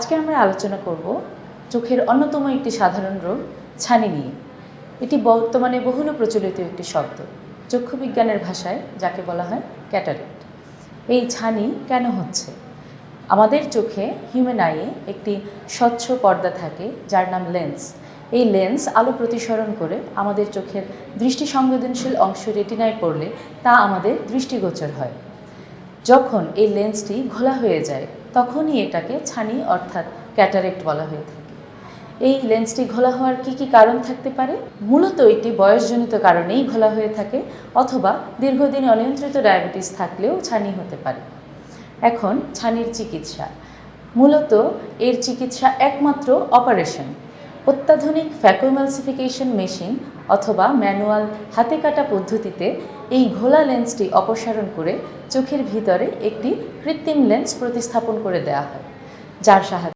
আজকে আমরা আলোচনা করব চোখের অন্যতম একটি সাধারণ রোগ, ছানি নিয়ে। এটি বর্তমানে বহুল প্রচলিত একটি শব্দ চক্ষু বিজ্ঞানের ভাষায় যাকে বলা হয় ক্যাটারেক্ট এই ছানি কেন হচ্ছে? আমাদের চোখে হিউম্যান আইয়ে একটি স্বচ্ছ পর্দা থাকে যার নাম লেন্স এই লেন্স আলো প্রতিসরণ করে আমাদের চোখের দৃষ্টি সংবেদনশীল অংশ রেটিনায় পড়লে তা আমাদের দৃষ্টিগোচর হয়। যখন এই লেন্সটি ঘোলা হয়ে যায় তখনই এটাকে ছানি অর্থাৎ ক্যাটারেক্ট বলা হয়ে থাকে। এই লেন্সটি ঘোলা হওয়ার কি কি কারণ থাকতে পারে? মূলত এটি বয়সজনিত কারণেই ঘোলা হয়ে থাকে অথবা দীর্ঘদিন অনিয়ন্ত্রিত ডায়াবেটিস থাকলেও ছানি হতে পারে। এখন ছানির চিকিৎসা। মূলত এর চিকিৎসা একমাত্র অপারেশন। অত্যাধুনিক ফ্যাকোমালসিফিকেশন মেশিন অথবা ম্যানুয়াল হাতে কাটা পদ্ধতিতে এই ঘোলা লেন্সটি অপসারণ করে চোখের ভিতরে একটি কৃত্রিম লেন্স প্রতিস্থাপন করে দেয়া হয়, যার সাহায্যে